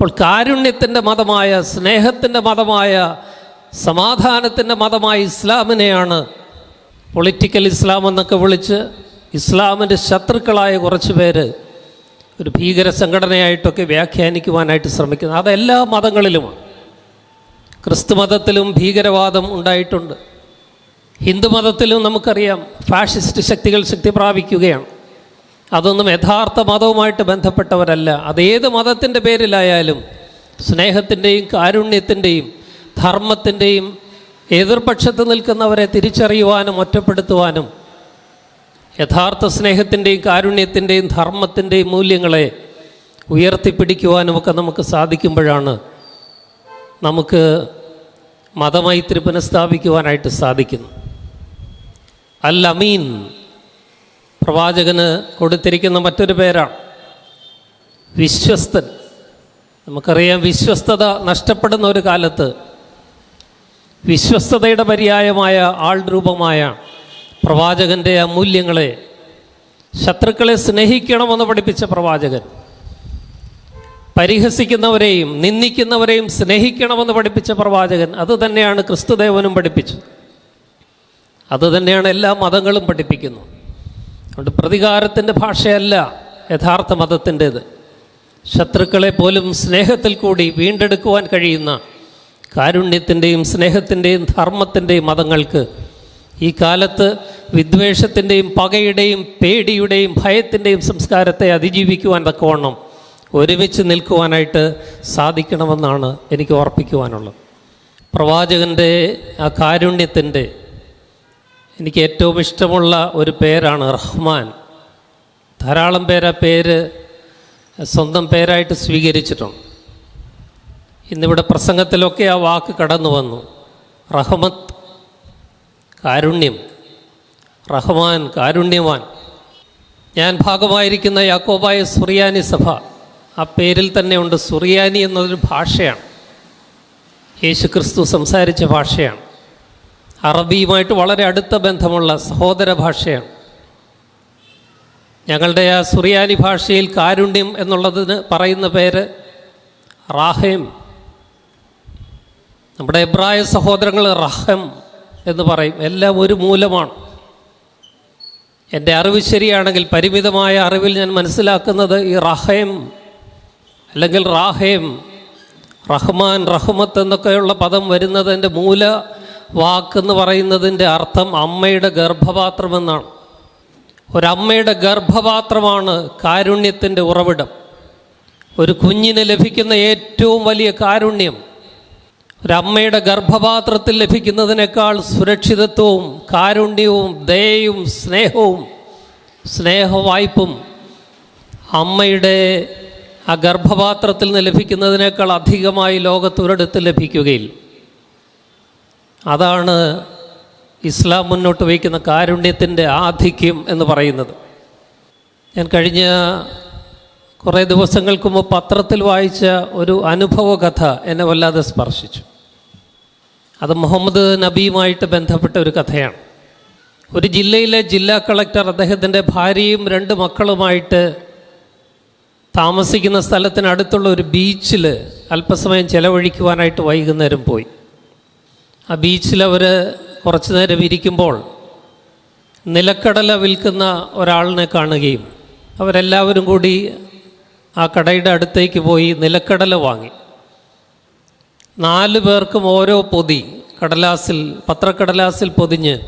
അപ്പോൾ കാരുണ്യത്തിന്റെ മതമായ സ്നേഹത്തിന്റെ മതമായ സമാധാനത്തിന്റെ മതമായ ഇസ്ലാമിനെയാണ് പൊളിറ്റിക്കൽ ഇസ്ലാം എന്നൊക്കെ വിളിച്ച് ഇസ്ലാമിന്റെ ശത്രുക്കളായ കുറച്ച് പേര് ഒരു ഭീകര സംഘടനയായിട്ടൊക്കെ വ്യാഖ്യാനിക്കുവാനായിട്ട് ശ്രമിക്കുന്നത്. അതെല്ലാ മതങ്ങളിലുമാണ്. ക്രിസ്തു മതത്തിലും ഭീകരവാദം ഉണ്ടായിട്ടുണ്ട്. ഹിന്ദു മതത്തിലും നമുക്കറിയാം ഫാഷിസ്റ്റ് ശക്തികൾ ശക്തി പ്രാപിക്കുകയാണ് അതൊന്നും യഥാർത്ഥ മതവുമായിട്ട് ബന്ധപ്പെട്ടവരല്ല. അതേത് മതത്തിന്റെ പേരിലായാലും സ്നേഹത്തിന്റെയും കാരുണ്യത്തിന്റെയും ധർമ്മത്തിന്റെയും എതിർപക്ഷത്ത് നിൽക്കുന്നവരെ തിരിച്ചറിയുവാനും ഒറ്റപ്പെടുത്തുവാനും യഥാർത്ഥ സ്നേഹത്തിന്റെയും കാരുണ്യത്തിന്റെയും ധർമ്മത്തിന്റെയും മൂല്യങ്ങളെ ഉയർത്തിപ്പിടിക്കുവാനും ഒക്കെ നമുക്ക് സാധിക്കുമ്പോഴാണ് നമുക്ക് മതമൈത്രി പുനഃസ്ഥാപിക്കുവാനായിട്ട് സാധിക്കുന്നു. അൽ അമീൻ. പ്രവാചകന് കൊടുത്തിരിക്കുന്ന മറ്റൊരു പേരാണ്. വിശ്വസ്തൻ. നമുക്കറിയാം വിശ്വസ്തത നഷ്ടപ്പെടുന്ന ഒരു കാലത്ത് വിശ്വസ്തതയുടെ പര്യായമായ ആൾ രൂപമായ പ്രവാചകന്റെ അമൂല്യങ്ങളെ ശത്രുക്കളെ സ്നേഹിക്കണമെന്ന് പഠിപ്പിച്ച പ്രവാചകൻ. പരിഹസിക്കുന്നവരെയും നിന്ദിക്കുന്നവരെയും സ്നേഹിക്കണമെന്ന് പഠിപ്പിച്ച പ്രവാചകൻ അത് തന്നെയാണ് ക്രിസ്തുദേവനും പഠിപ്പിച്ചത്. അത് തന്നെയാണ് എല്ലാ മതങ്ങളും പഠിപ്പിക്കുന്നത്. അതുകൊണ്ട് പ്രതികാരത്തിന്റെ ഭാഷയല്ല യഥാർത്ഥ മതത്തിന്റേത്. ശത്രുക്കളെ പോലും സ്നേഹത്തിൽ കൂടി വീണ്ടെടുക്കുവാൻ കഴിയുന്ന കാരുണ്യത്തിന്റെയും സ്നേഹത്തിന്റെയും ധർമ്മത്തിന്റെയും മതങ്ങൾക്ക് ഈ കാലത്ത് വിദ്വേഷത്തിന്റെയും പകയുടെയും പേടിയുടെയും ഭയത്തിന്റെയും സംസ്കാരത്തെ അതിജീവിക്കുവാൻ തക്കവണ്ണം ഒരുമിച്ച് നിൽക്കുവാനായിട്ട് സാധിക്കണമെന്നാണ് എനിക്ക് ഓർപ്പിക്കുവാനുള്ളത് പ്രവാചകന്റെ ആ കാരുണ്യത്തിന്റെ എനിക്ക് ഏറ്റവും ഇഷ്ടമുള്ള ഒരു പേരാണ് റഹ്മാൻ. ധാരാളം പേര് ആ പേര് സ്വന്തം പേരായിട്ട് സ്വീകരിച്ചിട്ടുണ്ട്. ഇന്നിവിടെ പ്രസംഗത്തിലൊക്കെ ആ വാക്ക് കടന്നു വന്നു. റഹമത്ത് കാരുണ്യം റഹ്മാൻ കാരുണ്യവാൻ. ഞാൻ ഭാഗമായിരിക്കുന്ന യാക്കോബായ സുറിയാനി സഭ ആ പേരിൽ തന്നെ ഉണ്ട് സുറിയാനി എന്നതൊരു ഭാഷയാണ്. യേശു ക്രിസ്തു സംസാരിച്ച ഭാഷയാണ്. അറബിയുമായിട്ട് വളരെ അടുത്ത ബന്ധമുള്ള സഹോദര ഭാഷയാണ്. ഞങ്ങളുടെ ആ സുറിയാനി ഭാഷയിൽ കാരുണ്യം എന്നുള്ളതിന് പറയുന്ന പേര് റാഹേം. നമ്മുടെ എബ്രായ സഹോദരങ്ങൾ റഹം എന്ന് പറയും. എല്ലാം ഒരു മൂലമാണ്. എന്റെ അറിവ് ശരിയാണെങ്കിൽ പരിമിതമായ അറിവിൽ ഞാൻ മനസ്സിലാക്കുന്നത് ഈ റഹേം അല്ലെങ്കിൽ റാഹേം. റഹ്മാൻ റഹ്മത്ത് എന്നൊക്കെയുള്ള പദം വരുന്നത് എന്റെ മൂല വാക്കെന്ന് പറയുന്നതിന്റെ അർത്ഥം അമ്മയുടെ ഗർഭപാത്രമെന്നാണ്. ഒരമ്മയുടെ ഗർഭപാത്രമാണ് കാരുണ്യത്തിന്റെ ഉറവിടം. ഒരു കുഞ്ഞിന് ലഭിക്കുന്ന ഏറ്റവും വലിയ കാരുണ്യം ഒരമ്മയുടെ ഗർഭപാത്രത്തിൽ ലഭിക്കുന്നതിനേക്കാൾ സുരക്ഷിതത്വവും കാരുണ്യവും ദയയും സ്നേഹവും സ്നേഹവായ്പും അമ്മയുടെ ആ ഗർഭപാത്രത്തിൽ നിന്ന് ലഭിക്കുന്നതിനേക്കാൾ അധികമായി ലോകത്തൊരിടത്ത് ലഭിക്കുകയില്ല. അതാണ് ഇസ്ലാം മുന്നോട്ട് വയ്ക്കുന്ന കാരുണ്യത്തിന്റെ ആധിക്യം എന്ന് പറയുന്നത്. ഞാൻ കഴിഞ്ഞ കുറേ ദിവസങ്ങൾക്ക് മുമ്പ് പത്രത്തിൽ വായിച്ച ഒരു അനുഭവ കഥ എന്നെ വല്ലാതെ സ്പർശിച്ചു. അത് മുഹമ്മദ് നബിയുമായിട്ട് ബന്ധപ്പെട്ട ഒരു കഥയാണ്. ഒരു ജില്ലയിലെ ജില്ലാ കളക്ടർ അദ്ദേഹത്തിന്റെ ഭാര്യയും രണ്ട് മക്കളുമായിട്ട് താമസിക്കുന്ന സ്ഥലത്തിനടുത്തുള്ള ഒരു ബീച്ചിൽ അല്പസമയം ചെലവഴിക്കുവാനായിട്ട് വൈകുന്നേരം പോയി. ആ ബീച്ചിൽ അവർ കുറച്ചു നേരം ഇരിക്കുമ്പോൾ നിലക്കടല വിൽക്കുന്ന ഒരാളിനെ കാണുകയും അവരെല്ലാവരും കൂടി ആ കടയുടെ അടുത്തേക്ക് പോയി നിലക്കടല വാങ്ങി. നാല് പേർക്കും ഓരോ പൊതി കടലാസിൽ പത്രക്കടലാസിൽ പൊതിഞ്ഞ്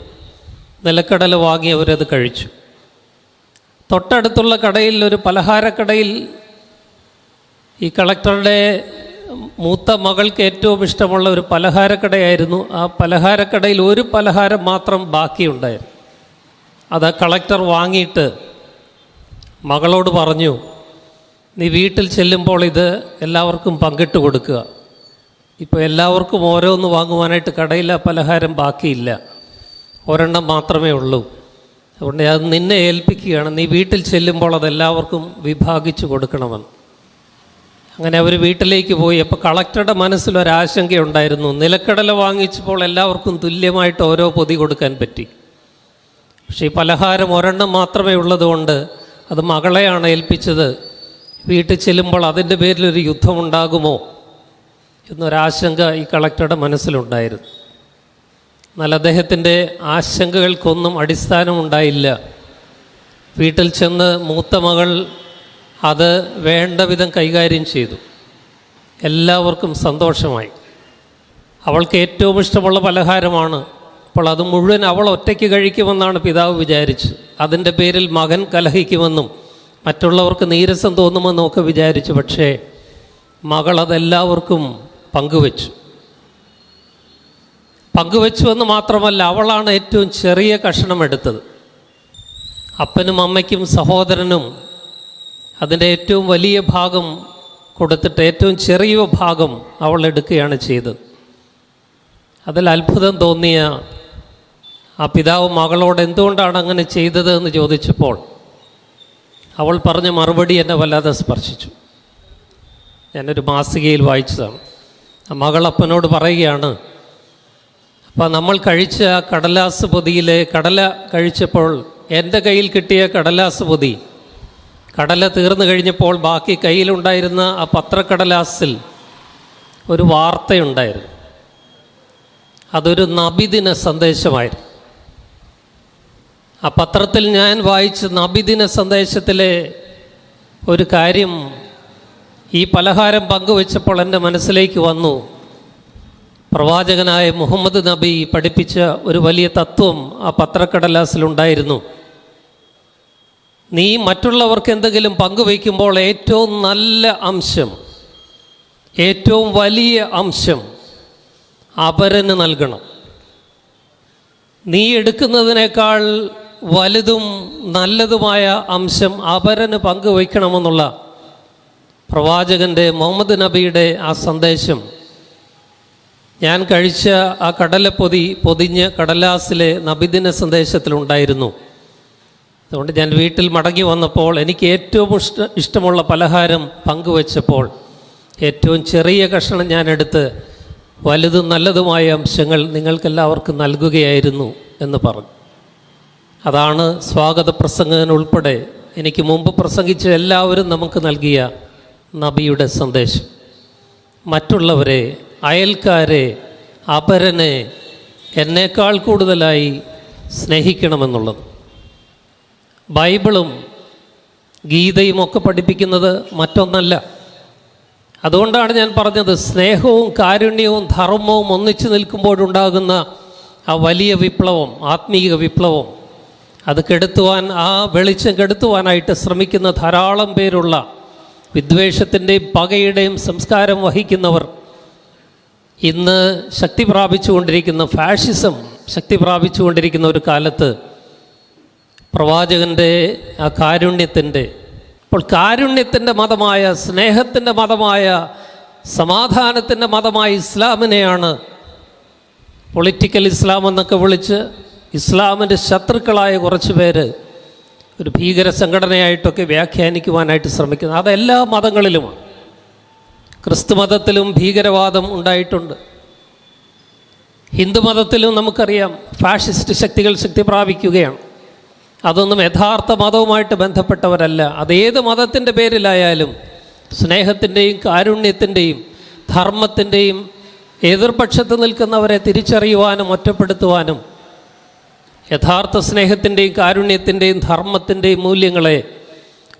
നിലക്കടല വാങ്ങി അവരത് കഴിച്ചു. തൊട്ടടുത്തുള്ള കടയിൽ ഒരു പലഹാരക്കടയിൽ ഈ കളക്ടറുടെ മൂത്ത മകൾക്ക് ഏറ്റവും ഇഷ്ടമുള്ള ഒരു പലഹാരക്കടയായിരുന്നു. ആ പലഹാരക്കടയിൽ ഒരു പലഹാരം മാത്രം ബാക്കിയുണ്ടായിരുന്നു. അത് കളക്ടർ വാങ്ങിയിട്ട് മകളോട് പറഞ്ഞു നീ വീട്ടിൽ ചെല്ലുമ്പോൾ ഇത് എല്ലാവർക്കും പങ്കിട്ട് കൊടുക്കുക. ഇപ്പോൾ എല്ലാവർക്കും ഓരോന്ന് വാങ്ങുവാനായിട്ട് കടയിൽ ആ പലഹാരം ബാക്കിയില്ല. ഒരെണ്ണം മാത്രമേ ഉള്ളൂ. അതുകൊണ്ട് അത് നിന്നെ ഏൽപ്പിക്കുകയാണ്. നീ വീട്ടിൽ ചെല്ലുമ്പോൾ അതെല്ലാവർക്കും വിഭാഗിച്ചു കൊടുക്കണമെന്ന്. അങ്ങനെ അവർ വീട്ടിലേക്ക് പോയി. അപ്പോൾ കളക്ടറുടെ മനസ്സിലൊരാശങ്കയുണ്ടായിരുന്നു നിലക്കടല വാങ്ങിച്ചപ്പോൾ എല്ലാവർക്കും തുല്യമായിട്ട് ഓരോ പൊതി കൊടുക്കാൻ പറ്റി. പക്ഷേ ഈ പലഹാരം ഒരെണ്ണം മാത്രമേ ഉള്ളതുകൊണ്ട് അത് മകളെയാണ് ഏൽപ്പിച്ചത്. വീട്ടിൽ ചെല്ലുമ്പോൾ അതിന്റെ പേരിലൊരു യുദ്ധമുണ്ടാകുമോ എന്നൊരാശങ്ക ഈ കളക്ടറുടെ മനസ്സിലുണ്ടായിരുന്നു. എന്നാൽ അദ്ദേഹത്തിന്റെ ആശങ്കകൾക്കൊന്നും അടിസ്ഥാനമുണ്ടായില്ല. വീട്ടിൽ ചെന്ന് മൂത്ത മകൾ അത് വേണ്ട വിധം കൈകാര്യം ചെയ്തു. എല്ലാവർക്കും സന്തോഷമായി. അവൾക്ക് ഏറ്റവും ഇഷ്ടമുള്ള പലഹാരമാണ്. അപ്പോൾ അത് മുഴുവൻ അവൾ ഒറ്റയ്ക്ക് കഴിക്കുമെന്നാണ് പിതാവ് വിചാരിച്ച് അതിന്റെ പേരിൽ മകൻ കലഹിക്കുമെന്നും മറ്റുള്ളവർക്ക് നീരസം തോന്നുമെന്നും ഒക്കെ വിചാരിച്ചു. പക്ഷേ മകൾ അതെല്ലാവർക്കും പങ്കുവച്ചു. പങ്കുവച്ചു എന്ന് മാത്രമല്ല അവളാണ് ഏറ്റവും ചെറിയ കഷണം എടുത്തത്. അപ്പനും അമ്മയ്ക്കും സഹോദരനും അതിന്റെ ഏറ്റവും വലിയ ഭാഗം കൊടുത്തിട്ട് ഏറ്റവും ചെറിയ ഭാഗം അവൾ എടുക്കുകയാണ് ചെയ്തത്. അതിൽ അത്ഭുതം തോന്നിയ ആ പിതാവ് മകളോട് എന്തുകൊണ്ടാണ് അങ്ങനെ ചെയ്തത് എന്ന് ചോദിച്ചപ്പോൾ അവൾ പറഞ്ഞ മറുപടി എന്നെ വല്ലാതെ സ്പർശിച്ചു. ഞാനൊരു മാസികയിൽ വായിച്ചതാണ്. ആ മകൾ അപ്പനോട് പറയുകയാണ് അപ്പോൾ നമ്മൾ കഴിച്ച കടലാസ് പൊതിയിലെ കടല കഴിച്ചപ്പോൾ എന്റെ കയ്യിൽ കിട്ടിയ കടലാസ് പൊതി കടല തീർന്നു കഴിഞ്ഞപ്പോൾ ബാക്കി കയ്യിലുണ്ടായിരുന്ന ആ പത്രക്കടലാസിൽ ഒരു വാർത്തയുണ്ടായിരുന്നു. അതൊരു നബിദിന സന്ദേശമായിരുന്നു. ആ പത്രത്തിൽ ഞാൻ വായിച്ച നബിദിന സന്ദേശത്തിലെ ഒരു കാര്യം ഈ പലഹാരം പങ്കുവെച്ചപ്പോൾ എന്റെ മനസ്സിലേക്ക് വന്നു. പ്രവാചകനായ മുഹമ്മദ് നബി പഠിപ്പിച്ച ഒരു വലിയ തത്വം ആ പത്രക്കടലാസിലുണ്ടായിരുന്നു. നീ മറ്റുള്ളവർക്ക് എന്തെങ്കിലും പങ്കുവയ്ക്കുമ്പോൾ ഏറ്റവും നല്ല അംശം ഏറ്റവും വലിയ അംശം അപരന് നൽകണം. നീ എടുക്കുന്നതിനേക്കാൾ വലുതും നല്ലതുമായ അംശം അപരന് പങ്കുവയ്ക്കണമെന്നുള്ള പ്രവാചകന്റെ മുഹമ്മദ് നബിയുടെ ആ സന്ദേശം. ഞാൻ കഴിച്ച ആ കടലപ്പൊതി പൊതിഞ്ഞ് കടലാസിലെ നബിദിന സന്ദേശത്തിലുണ്ടായിരുന്നു. അതുകൊണ്ട് ഞാൻ വീട്ടിൽ മടങ്ങി വന്നപ്പോൾ എനിക്ക് ഏറ്റവും ഇഷ്ട ഇഷ്ടമുള്ള പലഹാരം പങ്കുവച്ചപ്പോൾ ഏറ്റവും ചെറിയ കഷ്ണം ഞാൻ എടുത്ത് വലുതും നല്ലതുമായ അംശങ്ങൾ നിങ്ങൾക്കെല്ലാവർക്കും നൽകുകയായിരുന്നു എന്ന് പറഞ്ഞു. അതാണ് സ്വാഗത പ്രസംഗത്തിനുൾപ്പെടെ എനിക്ക് മുമ്പ് പ്രസംഗിച്ച എല്ലാവരും നമുക്ക് നൽകിയ നബിയുടെ സന്ദേശം. മറ്റുള്ളവരെ അയൽക്കാരെ അപരനെ എന്നേക്കാൾ കൂടുതലായി സ്നേഹിക്കണമെന്നുള്ളത്. ബൈബിളും ഗീതയും ഒക്കെ പഠിപ്പിക്കുന്നത് മറ്റൊന്നല്ല. അതുകൊണ്ടാണ് ഞാൻ പറഞ്ഞത് സ്നേഹവും കാരുണ്യവും ധർമ്മവും ഒന്നിച്ചു നിൽക്കുമ്പോഴുണ്ടാകുന്ന ആ വലിയ വിപ്ലവം ആത്മീയ വിപ്ലവം. അത് കെടുത്തുവാൻ ആ വെളിച്ചം കെടുത്തുവാനായിട്ട് ശ്രമിക്കുന്ന ധാരാളം പേരുള്ള വിദ്വേഷത്തിന്റെയും പകയുടെയും സംസ്കാരം വഹിക്കുന്നവർ ഇന്ന് ശക്തി പ്രാപിച്ചുകൊണ്ടിരിക്കുന്ന ഫാഷിസം ശക്തി പ്രാപിച്ചുകൊണ്ടിരിക്കുന്ന ഒരു കാലത്ത് പ്രവാചകന്റെ ആ കാരുണ്യത്തിന്റെ അപ്പോൾ കാരുണ്യത്തിന്റെ മതമായ സ്നേഹത്തിന്റെ മതമായ സമാധാനത്തിന്റെ മതമായ ഇസ്ലാമിനെയാണ് പൊളിറ്റിക്കൽ ഇസ്ലാം എന്നൊക്കെ വിളിച്ച് ഇസ്ലാമിന്റെ ശത്രുക്കളായ കുറച്ച് പേര് ഒരു ഭീകര സംഘടനയായിട്ടൊക്കെ വ്യാഖ്യാനിക്കുവാനായിട്ട് ശ്രമിക്കുന്നത്. അതെല്ലാ മതങ്ങളിലുമാണ്. ക്രിസ്തു മതത്തിലും ഭീകരവാദം ഉണ്ടായിട്ടുണ്ട്. ഹിന്ദുമതത്തിലും നമുക്കറിയാം ഫാഷിസ്റ്റ് ശക്തികൾ ശക്തി പ്രാപിക്കുകയാണ് അതൊന്നും യഥാർത്ഥ മതവുമായിട്ട് ബന്ധപ്പെട്ടവരല്ല. അതേത് മതത്തിന്റെ പേരിലായാലും സ്നേഹത്തിന്റെയും കാരുണ്യത്തിന്റെയും ധർമ്മത്തിന്റെയും എതിർപക്ഷത്ത് നിൽക്കുന്നവരെ തിരിച്ചറിയുവാനും ഒറ്റപ്പെടുത്തുവാനും യഥാർത്ഥ സ്നേഹത്തിന്റെയും കാരുണ്യത്തിന്റെയും ധർമ്മത്തിന്റെയും മൂല്യങ്ങളെ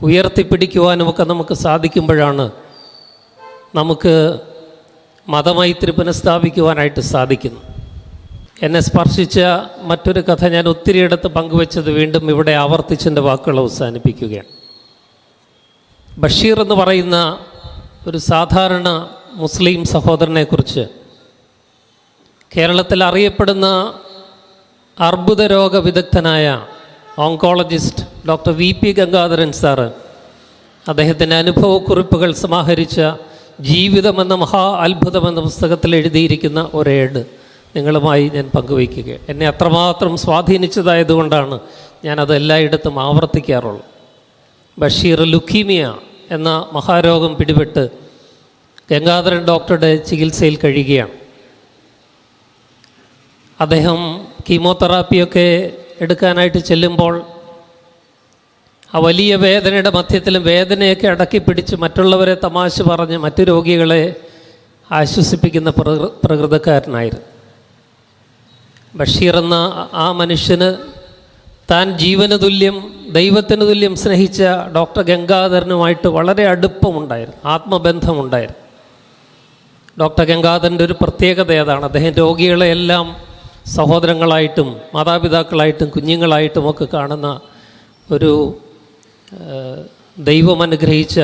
ഉയർത്തിപ്പിടിക്കുവാനും ഒക്കെ നമുക്ക് സാധിക്കുമ്പോഴാണ് നമുക്ക് മതമൈത്രി പുനഃസ്ഥാപിക്കുവാനായിട്ട് സാധിക്കുന്നു എന്നെ സ്പർശിച്ച മറ്റൊരു കഥ ഞാൻ ഒത്തിരിയിടത്ത് പങ്കുവെച്ചത് വീണ്ടും ഇവിടെ ആവർത്തിച്ചെന്റെ വാക്കുകൾ അവസാനിപ്പിക്കുകയാണ്. ബഷീർ എന്ന് പറയുന്ന ഒരു സാധാരണ മുസ്ലിം സഹോദരനെക്കുറിച്ച് കേരളത്തിൽ അറിയപ്പെടുന്ന അർബുദ രോഗ വിദഗ്ധനായ oncologist doctor V P Gangadharan sir അദ്ദേഹത്തിന്റെ അനുഭവക്കുറിപ്പുകൾ സമാഹരിച്ച ജീവിതമെന്ന മഹാ അത്ഭുതമെന്ന പുസ്തകത്തിൽ എഴുതിയിരിക്കുന്ന ഒരേട്. നിങ്ങളുമായി ഞാൻ പങ്കുവയ്ക്കുക. എന്നെ അത്രമാത്രം സ്വാധീനിച്ചതായതുകൊണ്ടാണ് ഞാനത് എല്ലായിടത്തും ആവർത്തിക്കാറുള്ളത് ബഷീർ ലുക്കീമിയ എന്ന മഹാരോഗം പിടിപെട്ട് ഗംഗാധരൻ ഡോക്ടറുടെ ചികിത്സയിൽ കഴിയുകയാണ്. അദ്ദേഹം കീമോതെറാപ്പിയൊക്കെ എടുക്കാനായിട്ട് ചെല്ലുമ്പോൾ ആ വലിയ വേദനയുടെ മധ്യത്തിലും വേദനയൊക്കെ അടക്കി പിടിച്ച് മറ്റുള്ളവരെ തമാശ പറഞ്ഞ് മറ്റു രോഗികളെ ആശ്വസിപ്പിക്കുന്ന പ്രകൃ പ്രകൃതക്കാരനായിരുന്നു. ബഷീർ എന്ന ആ മനുഷ്യന് താൻ ജീവന് തുല്യം ദൈവത്തിന് തുല്യം സ്നേഹിച്ച ഡോക്ടർ ഗംഗാധരനുമായിട്ട് വളരെ അടുപ്പമുണ്ടായിരുന്നു ആത്മബന്ധമുണ്ടായിരുന്നു. ഡോക്ടർ ഗംഗാധരന്റെ ഒരു പ്രത്യേകത ഏതാണ്? അദ്ദേഹം രോഗികളെ എല്ലാം സഹോദരങ്ങളായിട്ടും മാതാപിതാക്കളായിട്ടും കുഞ്ഞുങ്ങളായിട്ടും ഒക്കെ കാണുന്ന ഒരു ദൈവം അനുഗ്രഹിച്ച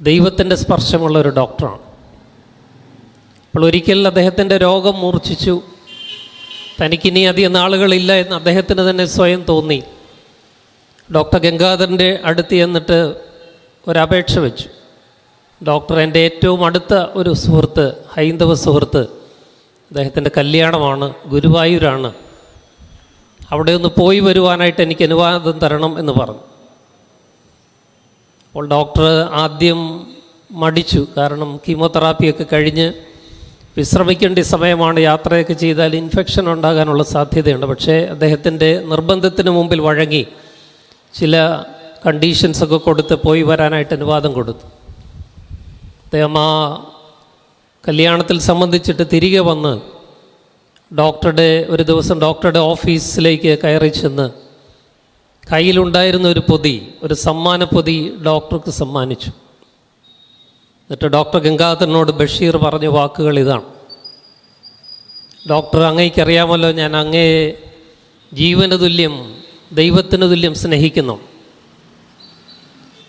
ദൈവത്തിന്റെ സ്പർശമുള്ള ഒരു ഡോക്ടറാണ്. അപ്പോൾ ഒരിക്കൽ അദ്ദേഹത്തിന്റെ രോഗം മൂർച്ഛിച്ചു. തനിക്കിനി അധികം നാളുകളില്ല എന്ന് അദ്ദേഹത്തിന് തന്നെ സ്വയം തോന്നി. ഡോക്ടർ ഗംഗാധരന്റെ അടുത്ത് ചെന്നിട്ട് ഒരപേക്ഷ വെച്ചു. ഡോക്ടർ എന്റെ ഏറ്റവും അടുത്ത ഒരു സുഹൃത്ത് ഹൈന്ദവ സുഹൃത്ത് അദ്ദേഹത്തിന്റെ കല്യാണമാണ് ഗുരുവായൂരാണ്. അവിടെ ഒന്ന് പോയി വരുവാനായിട്ട് എനിക്ക് അനുവാദം തരണം എന്ന് പറഞ്ഞു. അപ്പോൾ ഡോക്ടർ ആദ്യം മടിച്ചു. കാരണം കീമോതെറാപ്പിയൊക്കെ കഴിഞ്ഞ് വിശ്രമിക്കേണ്ട സമയമാണ് യാത്രയൊക്കെ ചെയ്താൽ ഇൻഫെക്ഷൻ ഉണ്ടാകാനുള്ള സാധ്യതയുണ്ട്. പക്ഷേ അദ്ദേഹത്തിന്റെ നിർബന്ധത്തിന് മുമ്പിൽ വഴങ്ങി ചില കണ്ടീഷൻസൊക്കെ കൊടുത്ത് പോയി വരാനായിട്ട് അനുവാദം കൊടുത്തു. അദ്ദേഹം ആ കല്യാണത്തിൽ സംബന്ധിച്ചിട്ട് തിരികെ വന്ന് ഡോക്ടറുടെ ഒരു ദിവസം ഡോക്ടറുടെ ഓഫീസിലേക്ക് കയറി ചെന്ന് കയ്യിലുണ്ടായിരുന്ന ഒരു പൊതി ഒരു സമ്മാന പൊതി ഡോക്ടർക്ക് സമ്മാനിച്ചു. എന്നിട്ട് ഡോക്ടർ ഗംഗാധരനോട് ബഷീർ പറഞ്ഞ വാക്കുകൾ ഇതാണ്. ഡോക്ടർ അങ്ങേക്കറിയാമല്ലോ ഞാൻ അങ്ങേ ജീവന് തുല്യം ദൈവത്തിന് തുല്യം സ്നേഹിക്കുന്നു.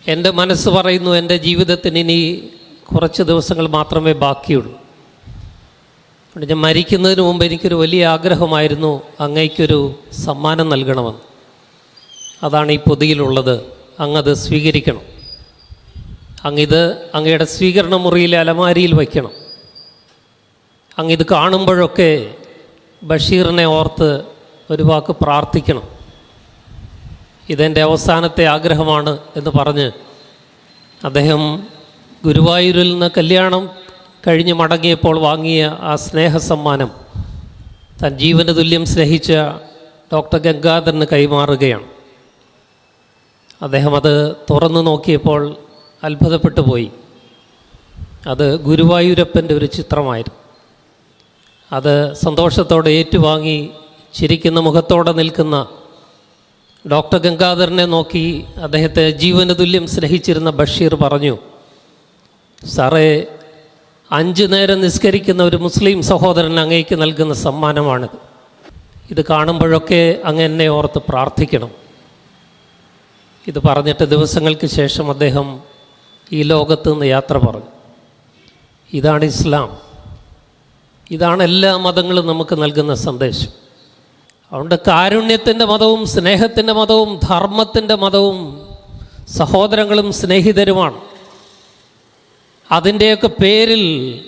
എന്റെ മനസ്സ് പറയുന്നു എന്റെ ജീവിതത്തിന് ഇനി കുറച്ച് ദിവസങ്ങൾ മാത്രമേ ബാക്കിയുള്ളൂ. ഞാൻ മരിക്കുന്നതിന് മുമ്പ് എനിക്കൊരു വലിയ ആഗ്രഹമായിരുന്നു അങ്ങയ്ക്കൊരു സമ്മാനം നൽകണമെന്ന്. അതാണ് ഈ പൊതിയിലുള്ളത് അങ്ങത് സ്വീകരിക്കണം. അങ്ങിത് അങ്ങയുടെ സ്വീകരണ മുറിയിലെ അലമാരിയിൽ വയ്ക്കണം. അങ്ങിത് കാണുമ്പോഴൊക്കെ ബഷീറിനെ ഓർത്ത് ഒരു വാക്ക് പ്രാർത്ഥിക്കണം. ഇതെന്റെ അവസാനത്തെ ആഗ്രഹമാണ് എന്ന് പറഞ്ഞ് അദ്ദേഹം ഗുരുവായൂരിൽ നിന്ന് കല്യാണം കഴിഞ്ഞ് മടങ്ങിയപ്പോൾ വാങ്ങിയ ആ സ്നേഹസമ്മാനം തൻ ജീവന് തുല്യം സ്നേഹിച്ച ഡോക്ടർ ഗംഗാധരന് കൈമാറുകയാണ്. അദ്ദേഹം അത് തുറന്നു നോക്കിയപ്പോൾ അത്ഭുതപ്പെട്ടു പോയി. അത് ഗുരുവായൂരപ്പന്റെ ഒരു ചിത്രമായിരുന്നു. അത് സന്തോഷത്തോടെ ഏറ്റുവാങ്ങി ചിരിക്കുന്ന മുഖത്തോടെ നിൽക്കുന്ന ഡോക്ടർ ഗംഗാധരനെ നോക്കി അദ്ദേഹത്തെ ജീവന തുല്യം സ്നേഹിച്ചിരുന്ന ബഷീർ പറഞ്ഞു സാറേ അഞ്ചു നേരം നിസ്കരിക്കുന്ന ഒരു മുസ്ലിം സഹോദരൻ അങ്ങേക്ക് നൽകുന്ന സമ്മാനമാണിത്. ഇത് കാണുമ്പോഴൊക്കെ അങ്ങ് എന്നെ ഓർത്ത് പ്രാർത്ഥിക്കണം. ഇത് പറഞ്ഞിട്ട് ദിവസങ്ങൾക്ക് ശേഷം അദ്ദേഹം ഈ ലോകത്ത് നിന്ന് യാത്ര പറഞ്ഞു. ഇതാണ് ഇസ്ലാം. ഇതാണ് എല്ലാ മതങ്ങളും നമുക്ക് നൽകുന്ന സന്ദേശം. അതുകൊണ്ട് കാരുണ്യത്തിന്റെ മതവും സ്നേഹത്തിന്റെ മതവും ധർമ്മത്തിന്റെ മതവും സഹോദരങ്ങളും സ്നേഹിതരുമാണ്. അതിന്റെയൊക്കെ പേരിൽ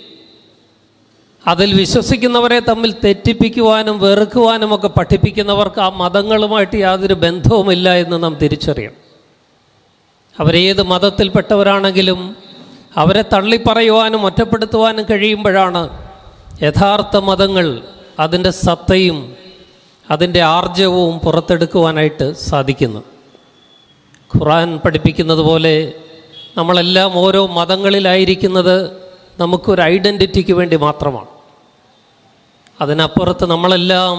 അതിൽ വിശ്വസിക്കുന്നവരെ തമ്മിൽ തെറ്റിപ്പിക്കുവാനും വെറുക്കുവാനും ഒക്കെ പഠിപ്പിക്കുന്നവർക്ക് ആ മതങ്ങളുമായിട്ട് യാതൊരു ബന്ധവുമില്ല എന്ന് നാം തിരിച്ചറിയണം. അവരേത് മതത്തിൽപ്പെട്ടവരാണെങ്കിലും അവരെ തള്ളിപ്പറയുവാനും ഒറ്റപ്പെടുത്തുവാനും കഴിയുമ്പോഴാണ് യഥാർത്ഥ മതങ്ങൾ അതിന്റെ സത്തയും അതിന്റെ ആർജവവും പുറത്തെടുക്കുവാനായിട്ട് സാധിക്കുന്നു ഖുറാൻ പഠിപ്പിക്കുന്നത് പോലെ നമ്മളെല്ലാം ഓരോ മതങ്ങളിലായിരിക്കുന്നത് നമുക്കൊരു ഐഡന്റിറ്റിക്ക് വേണ്ടി മാത്രമാണ്. അതിനപ്പുറത്ത് നമ്മളെല്ലാം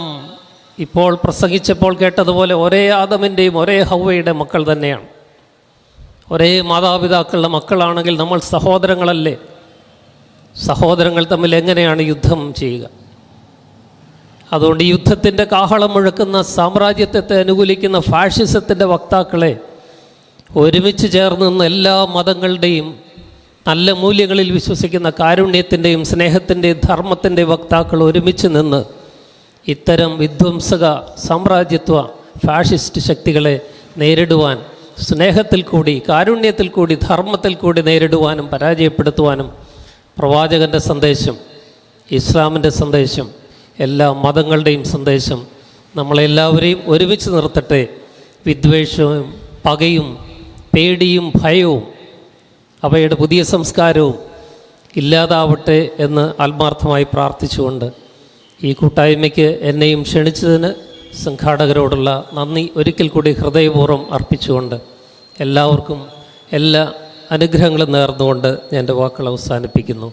ഇപ്പോൾ പ്രസംഗിച്ചപ്പോൾ കേട്ടതുപോലെ ഒരേ ആദമിന്റെയും ഒരേ ഹൗവയുടെ മക്കൾ തന്നെയാണ്. ഒരേ മാതാപിതാക്കളുടെ മക്കളാണെങ്കിൽ നമ്മൾ സഹോദരങ്ങളല്ലേ? സഹോദരങ്ങൾ തമ്മിൽ എങ്ങനെയാണ് യുദ്ധം ചെയ്യുക? അതുകൊണ്ട് യുദ്ധത്തിന്റെ കാഹളം മുഴക്കുന്ന സാമ്രാജ്യത്തെ അനുകൂലിക്കുന്ന ഫാഷിസത്തിന്റെ വക്താക്കളെ ഒരുമിച്ച് ചേർന്ന് നിന്ന് എല്ലാ മതങ്ങളുടെയും നല്ല മൂല്യങ്ങളിൽ വിശ്വസിക്കുന്ന കാരുണ്യത്തിന്റെയും സ്നേഹത്തിന്റെയും ധർമ്മത്തിന്റെയും വക്താക്കൾ ഒരുമിച്ച് നിന്ന് ഇത്തരം വിധ്വംസക സാമ്രാജ്യത്വ ഫാഷിസ്റ്റ് ശക്തികളെ നേരിടുവാൻ സ്നേഹത്തിൽ കൂടി കാരുണ്യത്തിൽ കൂടി ധർമ്മത്തിൽ കൂടി നേരിടുവാനും പരാജയപ്പെടുത്തുവാനും പ്രവാചകന്റെ സന്ദേശം ഇസ്ലാമിന്റെ സന്ദേശം എല്ലാ മതങ്ങളുടെയും സന്ദേശം നമ്മളെല്ലാവരെയും ഒരുമിച്ച് നിർത്തട്ടെ. വിദ്വേഷവും പകയും പേടിയും ഭയവും അവയുടെ പുതിയ സംസ്കാരവും ഇല്ലാതാവട്ടെ എന്ന് ആത്മാർത്ഥമായി പ്രാർത്ഥിച്ചുകൊണ്ട് ഈ കൂട്ടായ്മയ്ക്ക് എന്നെയും ക്ഷണിച്ചതിന് സംഘാടകരോടുള്ള നന്ദി. ഒരിക്കൽ കൂടി ഹൃദയപൂർവം അർപ്പിച്ചുകൊണ്ട് എല്ലാവർക്കും എല്ലാ അനുഗ്രഹങ്ങളും നേർന്നുകൊണ്ട് ഞാൻ എന്റെ വാക്കുകൾ അവസാനിപ്പിക്കുന്നു.